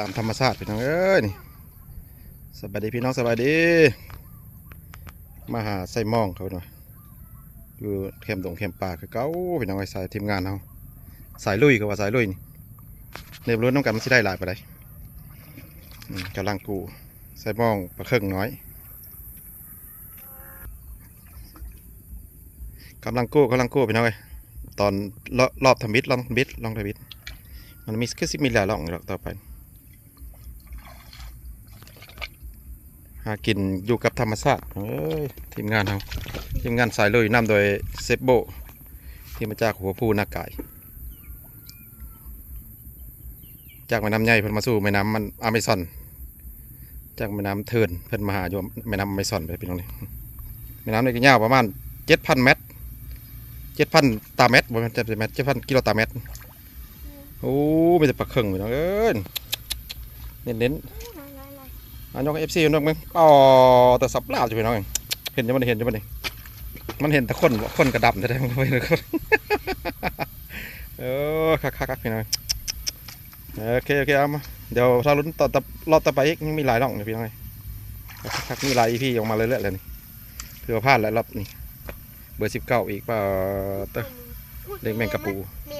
ตามธรรมชาติพี่น้องเอ้ยนี่สบายดีพี่น้องสบายดี มาหาไส้มองเขาหน่อยอยู่แคมดงแคมป่าคือเก้าพี่น้องไอ้สายทีมงานเขาสายลุยก็ว่าสายลุยนี่เรียบร้อยน้องกันมันสิได้หลายไปได้กำลังกูไส้มองปลาเครื่องน้อยกำลังกู้กำลังกู้พี่น้องเอ้ยตอนรอบรอบทำบิดลองบิดลองทำบิดมันมีคือสิมีหลายหล่องหรอกต่อไป หากินอยู่กับธรรมชาติเอ้ยทีมงานเราทีมงานสายเลยนำโดยเซฟโบ ที่มาจากหัวผู้นากาย จากแม่น้ำใหญ่เพิ่นมาสู่แม่น้ำมันอเมซอน จากแม่น้ำเทินเพิ่นมาหาอยู่แม่น้ำอเมซอนไปพี่น้องนี่แม่น้ำนี่ก็ยาวประมาณเจ็ดพันเมตรเจ็ดพันตาเมตรบ่แม่นเจ็ดพันเมตรเจ็ดพันกิโลตาเมตรโอ้ไมีแต่ปลาเข่งพี่น้องเอ้ยเน้นเน้นๆอัน ยกเอฟซีนกมึงอ๋อแต่สับลาบจะพี่น้องเองเห็นจะมันเห็นจะมันนี่มันเห็นแต่คนบ่คนกระดับจะได้มันไม่เลยคนเออคักคักคักพี่น้องโอเคโอเคเอามาเดี๋ยวถ้าลุ้นต่อต่อรอบต่อไปอีกยังมีหลายร่องเลยพี่น้องเอ้ยคักคักมีหลายอีพีออกมาเรื่อยๆเลยนี่เพื่อพลาดแล้วรอบนี้เบอร์สิบเก้าอีกเปล่าเตอเด็กแมงกะปูเมม